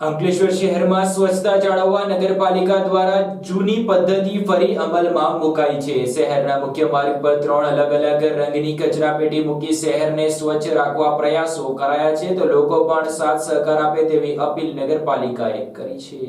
અંકલેશ્વર શહેરમાં સ્વચ્છતા જાળવવા નગરપાલિકા દ્વારા જૂની પદ્ધતિ ફરી અમલમાં મુકાઈ છે. શહેરના મુખ્ય માર્ગ પર ત્રણ અલગ અલગ રંગની કચરાપેટી મૂકી શહેરને સ્વચ્છ રાખવા પ્રયાસો કરાયા છે, તો લોકો પણ સાથ સહકાર આપે તેવી અપીલ નગરપાલિકાએ કરી છે.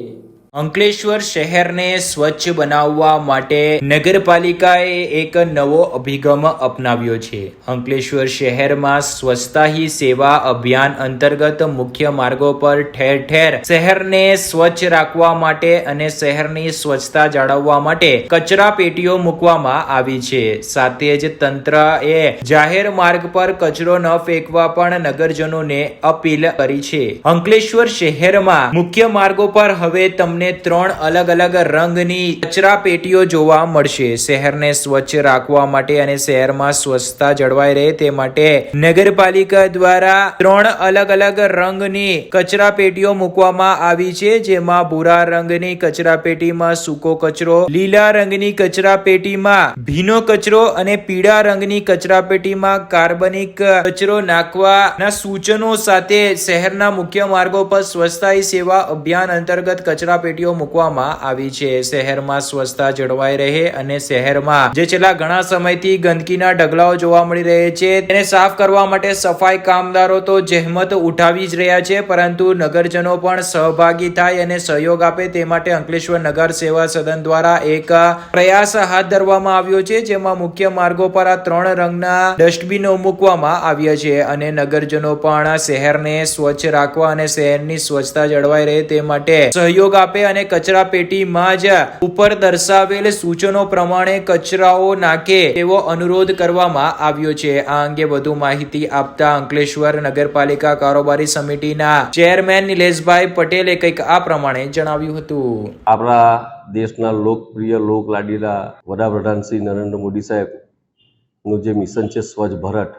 અંકલેશ્વર શહેરને સ્વચ્છ બનાવવા માટે નગરપાલિકાએ એક નવો અભિગમ અપનાવ્યો છે. અંકલેશ્વર શહેરમાં સ્વચ્છતા હી સેવા અભિયાન અંતર્ગત મુખ્ય માર્ગો પર ઠેર ઠેર શહેરને સ્વચ્છ રાખવા માટે અને શહેરની સ્વચ્છતા જાળવવા માટે કચરા પેટીઓ મૂકવામાં આવી છે. સાથે જ તંત્ર એ જાહેર માર્ગ પર કચરો ન ફેંકવા પણ નગરજનોને અપીલ કરી છે. અંકલેશ્વર શહેરમાં મુખ્ય માર્ગો પર હવે તમને ત્રણ અલગ અલગ રંગની કચરા પેટીઓ જોવા મળશે. શહેરને સ્વચ્છ રાખવા માટે અને શહેરમાં સ્વચ્છતા જળવાઈ રહે તે માટે નગરપાલિકા દ્વારા ત્રણ અલગ અલગ રંગની કચરા પેટીઓ મૂકવામાં આવી છે, જેમાં ભૂરા રંગની કચરા પેટીમાં સૂકો કચરો, લીલા રંગની કચરા પેટીમાં ભીનો કચરો અને પીળા રંગની કચરા પેટીમાં કાર્બનિક કચરો નાખવાના સૂચનો સાથે શહેરના મુખ્ય માર્ગો પર સ્વચ્છતા સેવા અભિયાન અંતર્ગત કચરા પેટીઓ મૂકવામાં આવી છે. શહેરમાં સ્વચ્છતા જળવાઈ રહે અને શહેરમાં જે છેલ્લા ઘણા સમયથી ગંદકીના ઢગલાઓ જોવા મળી રહે છે, તેને સાફ કરવા માટે સફાઈ કામદારો તો જહેમત ઉઠાવી જ રહ્યા છે, પરંતુ નગરજનો પણ સહભાગી થાય અને સહયોગ આપે તે માટે અંકલેશ્વર નગર સેવા સદન દ્વારા એક પ્રયાસ હાથ ધરવામાં આવ્યો છે, જેમાં મુખ્ય માર્ગો પર આ ત્રણ રંગના ડસ્ટબિનો મૂકવામાં આવ્યા છે અને નગરજનો પણ શહેરને સ્વચ્છ રાખવા અને શહેરની સ્વચ્છતા જળવાઈ રહે તે માટે સહયોગ આપે અને કચરા પેટીમાં જ ઉપર દર્શાવેલ સૂચનો પ્રમાણે કચરાઓ નાખે તેવો અનુરોધ કરવામાં આવ્યો છે. આ અંગે વધુ માહિતી આપતા અંકલેશ્વર નગરપાલિકા કારોબારી સમિતિના ચેરમેન નિલેશભાઈ પટેલે કંઈક આ પ્રમાણે જણાવ્યું હતું. આપણા દેશના લોકપ્રિય લોકલાડીલા વડાપ્રધાન શ્રી નરેન્દ્ર મોદી સાહેબનું જે મિશન છે સ્વચ્છ ભારત,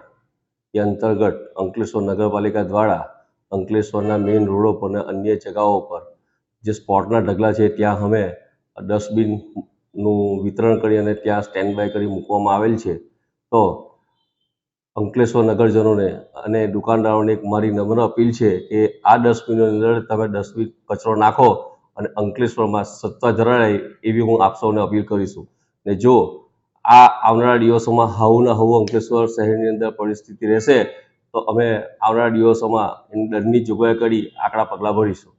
એ અંતર્ગત અંકલેશ્વર નગરપાલિકા દ્વારા અંકલેશ્વરના મેઇન રોડો પર અને અન્ય જગાઓ પર જે સ્પોટના ઢગલા છે ત્યાં અમે ડસ્ટબિનનું વિતરણ કરી અને ત્યાં સ્ટેન્ડ બાય કરી મૂકવામાં આવેલ છે. તો અંકલેશ્વર નગરજનોને અને દુકાનદારોને એક મારી નમ્ર અપીલ છે કે આ ડસ્ટબિનની અંદર તમે ડસ્ટબિન કચરો નાખો અને અંકલેશ્વરમાં સત્તા ધરાય એવી હું આપ સૌને અપીલ કરીશું. ને જો આ આવનારા દિવસોમાં હાવુના હાવું અંકલેશ્વર શહેરની અંદર પરિસ્થિતિ રહેશે, તો અમે આવનારા દિવસોમાં એની દંડની જોગવાઈ કરી આકરા પગલાં ભરીશું.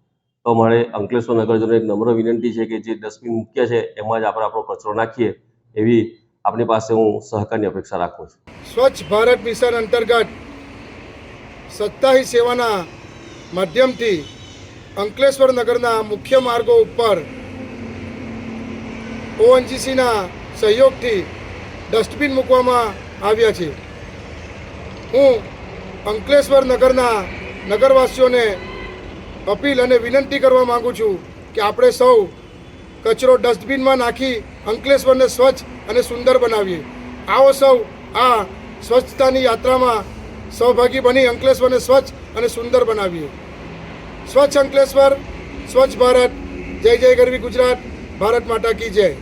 તો મારે અંકલેશ્વર નગરજનો એક નમ્ર વિનંતી છે કે જે ડસ્ટબિન મૂક્યા છે, એમાં જ આપણે આપણો કચરો નાખીએ, એવી આપણી પાસે હું સહકારની અપેક્ષા રાખું છું. સ્વચ્છ ભારત મિશન અંતર્ગત સત્તાહી સેવાના માધ્યમથી અંકલેશ્વર નગરના મુખ્ય માર્ગો ઉપર ઓએનજીસીના સહયોગથી ડસ્ટબિન મૂકવામાં આવ્યા છે. હું અંકલેશ્વર નગરના નગરવાસીઓને અપીલ અને વિનંતી કરવા માગું છું કે આપણે સૌ કચરો ડસ્ટબિનમાં નાખી અંકલેશ્વરને સ્વચ્છ અને સુંદર બનાવીએ. આવો સૌ આ સ્વચ્છતાની યાત્રામાં સહભાગી બની અંકલેશ્વરને સ્વચ્છ અને સુંદર બનાવીએ. સ્વચ્છ અંકલેશ્વર, સ્વચ્છ ભારત. જય જય ગરવી ગુજરાત. ભારત માતા કી જય.